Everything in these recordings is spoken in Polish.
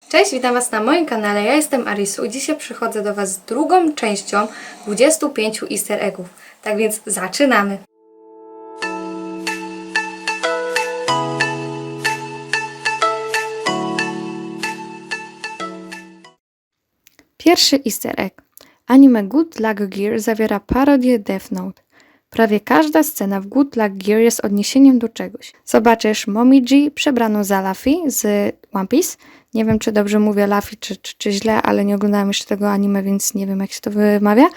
Cześć, witam Was na moim kanale. Ja jestem Arisu i dzisiaj przychodzę do Was z drugą częścią 25 easter eggów. Tak więc zaczynamy! Pierwszy easter egg. Anime Good Luck Gear zawiera parodię Death Note. Prawie każda scena w Good Luck Gear jest odniesieniem do czegoś. Zobaczysz Momiji przebraną za Luffy z One Piece. Nie wiem, czy dobrze mówię Luffy, czy, czy, czy źle, ale nie oglądałam jeszcze tego anime, więc nie wiem, jak się to wymawia.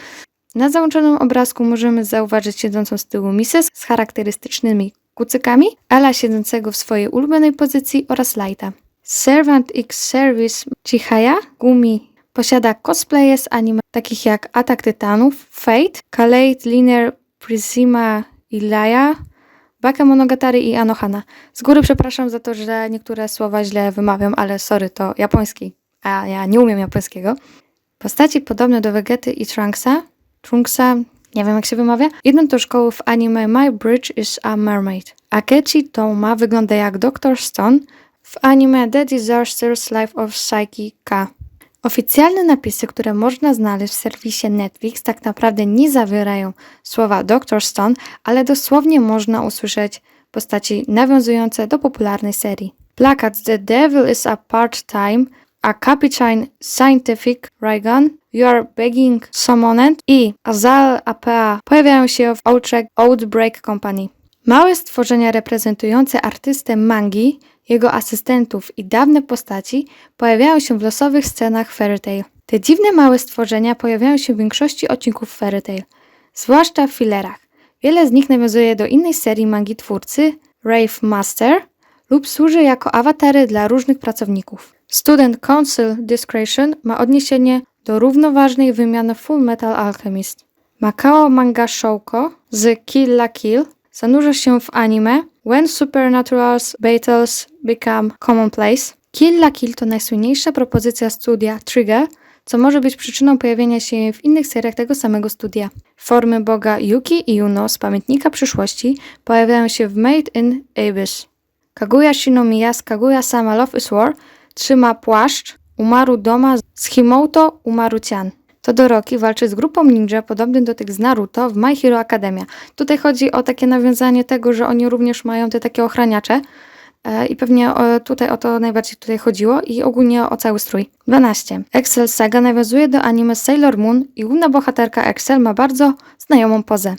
Na załączonym obrazku możemy zauważyć siedzącą z tyłu Mises z charakterystycznymi kucykami, Ela siedzącego w swojej ulubionej pozycji oraz Lighta. Servant X Service Chihaya Gumi posiada cosplaye z anime takich jak Atak Tytanów, Fate, Kaleid, Liner, Prisima i Laia, Bakemonogatari i Anohana. Z góry przepraszam za to, że niektóre słowa źle wymawiam, ale sorry, to japoński, a ja nie umiem japońskiego. Postaci podobne do Vegety i Trunksa, Trunksa, nie wiem jak się wymawia, idą do szkoły w anime My Bridge is a Mermaid. Akechi Toma wygląda jak Dr. Stone w anime The Disasters Life of Psyche K. Oficjalne napisy, które można znaleźć w serwisie Netflix, tak naprawdę nie zawierają słowa Dr. Stone, ale dosłownie można usłyszeć postaci nawiązujące do popularnej serii. Plakat The Devil is a Part-Time, a Capuchin Scientific Raygun, You Are Begging Someone i Azal APA pojawiają się w Outbreak Company. Małe stworzenia reprezentujące artystę mangi, jego asystentów i dawne postaci pojawiają się w losowych scenach Fairy Tail. Te dziwne małe stworzenia pojawiają się w większości odcinków Fairy Tail, zwłaszcza w fillerach. Wiele z nich nawiązuje do innej serii mangi twórcy, Rave Master, lub służy jako awatary dla różnych pracowników. Student Council Discretion ma odniesienie do równoważnej wymiany Full Metal Alchemist. Makao Manga Shouko z Kill la Kill zanurza się w anime When Supernatural's Battles Become Commonplace. Kill la Kill to najsłynniejsza propozycja studia Trigger, co może być przyczyną pojawienia się w innych seriach tego samego studia. Formy boga Yuki i Yuno z Pamiętnika Przyszłości pojawiają się w Made in Abyss. Kaguya Shinomiya z Kaguya Sama Love is War trzyma płaszcz Umaru Doma z Himouto Umaru-chan. Todoroki walczy z grupą ninja podobnym do tych z Naruto w My Hero Academia. Tutaj chodzi o takie nawiązanie tego, że oni również mają te takie ochraniacze e, i pewnie o, tutaj o to najbardziej tutaj chodziło i ogólnie o cały strój. 12. Excel Saga nawiązuje do anime Sailor Moon i główna bohaterka Excel ma bardzo znajomą pozę.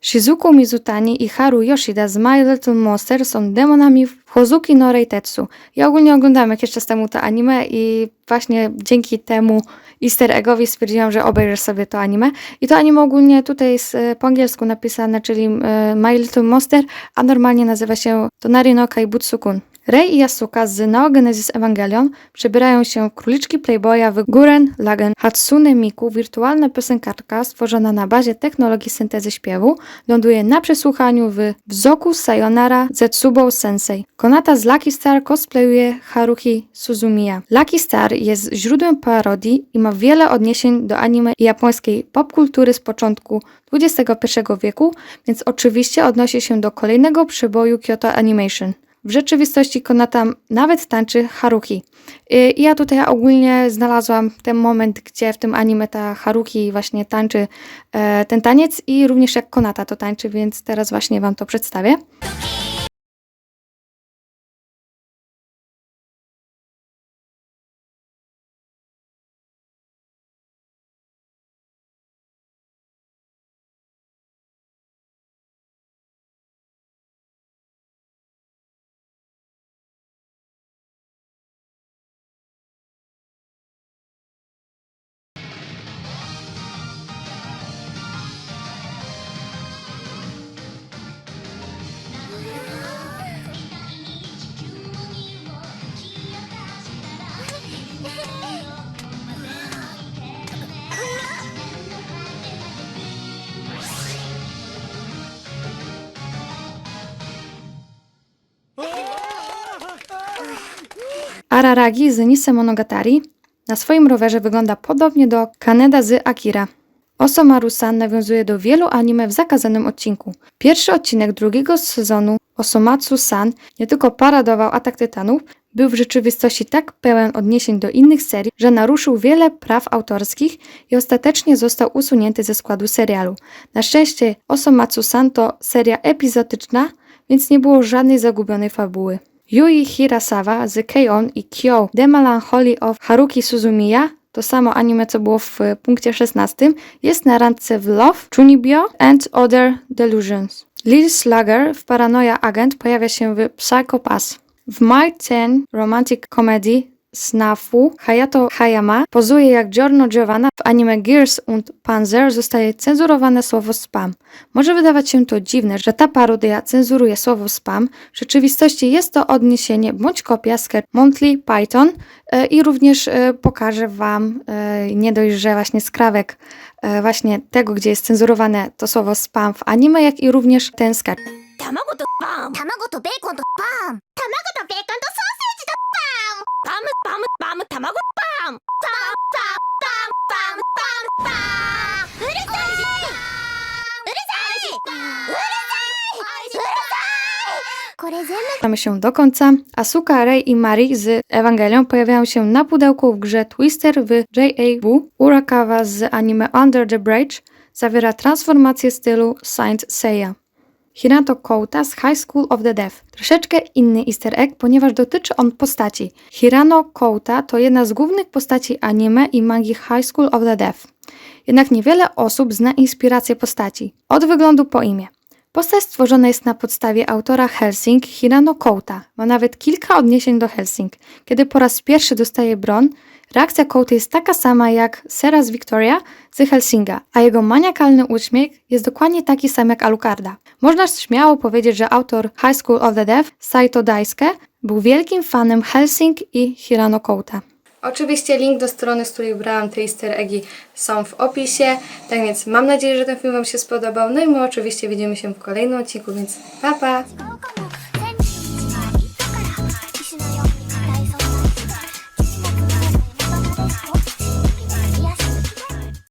Shizuku Mizutani i Haru Yoshida z My Little Monster są demonami w Hozuki no Reitetsu. Ja ogólnie oglądałam jakiś czas temu to anime i właśnie dzięki temu easter eggowi stwierdziłam, że obejrzę sobie to anime. I to anime ogólnie tutaj jest po angielsku napisane, czyli e, My Little Monster, a normalnie nazywa się Tonari no Kaibutsu-kun. Rei i Yasuka z Neo Genesis Evangelion przebierają się w króliczki Playboya w Guren Lagen. Hatsune Miku, wirtualna piosenkarka stworzona na bazie technologii syntezy śpiewu, ląduje na przesłuchaniu w Wzoku Sayonara Zetsubo Sensei. Konata z Lucky Star cosplayuje Haruhi Suzumiya. Lucky Star jest źródłem parodii i ma wiele odniesień do anime i japońskiej popkultury z początku XXI wieku, więc oczywiście odnosi się do kolejnego przeboju Kyoto Animation. W rzeczywistości Konata nawet tańczy Haruki. I ja tutaj ogólnie znalazłam ten moment, gdzie w tym anime ta Haruki właśnie tańczy e, ten taniec i również jak Konata to tańczy, więc teraz właśnie Wam to przedstawię. Araragi z Nise Monogatari na swoim rowerze wygląda podobnie do Kaneda z Akira. Osomaru-san nawiązuje do wielu anime w zakazanym odcinku. Pierwszy odcinek drugiego sezonu Osomatsu-san nie tylko paradował Atak Tytanów, był w rzeczywistości tak pełen odniesień do innych serii, że naruszył wiele praw autorskich i ostatecznie został usunięty ze składu serialu. Na szczęście Osomatsu-san to seria epizodyczna, więc nie było żadnej zagubionej fabuły. Yui Hirasawa z K-On! i Kyo The Melancholy of Haruki Suzumiya to samo anime, co było w punkcie 16, jest na randce w Love, Chunibyo and Other Delusions. Lil Slugger w Paranoia Agent pojawia się w Psycho Pass. W My Ten Romantic Comedy Snafu Hayato Hayama pozuje jak Giorno Giovanna. W anime Gears und Panzer zostaje cenzurowane słowo spam. Może wydawać się to dziwne, że ta parodia cenzuruje słowo spam. W rzeczywistości jest to odniesienie bądź kopia sketch Monthly Python e, i również e, pokażę Wam e, nie dość, że właśnie skrawek e, właśnie tego, gdzie jest cenzurowane to słowo spam w anime, jak i również ten sketch. 卵とパン卵とベーコンとパン Mamy się do końca. Asuka, Rei i Mari z Ewangelią pojawiają się na pudełku w grze Twister w JAW. Urakawa z anime Under the Bridge zawiera transformację stylu Saint Seiya. Hirato Kouta z High School of the Deaf. Troszeczkę inny easter egg, ponieważ dotyczy on postaci. Hirano Kouta to jedna z głównych postaci anime i mangi High School of the Deaf. Jednak niewiele osób zna inspirację postaci. Od wyglądu po imię. Postać stworzona jest na podstawie autora Helsing Hirano Kouta. Ma nawet kilka odniesień do Helsing. Kiedy po raz pierwszy dostaje bron, reakcja Kouty jest taka sama jak Sera z Victoria z Helsinga, a jego maniakalny uśmiech jest dokładnie taki sam jak Alucarda. Można śmiało powiedzieć, że autor High School of the Deaf, Saito Daisuke, był wielkim fanem Helsing i Hirano Kouta. Oczywiście link do strony, z której brałam te easter eggi są w opisie, tak więc mam nadzieję, że ten film Wam się spodobał. No i my oczywiście widzimy się w kolejnym odcinku, więc pa pa!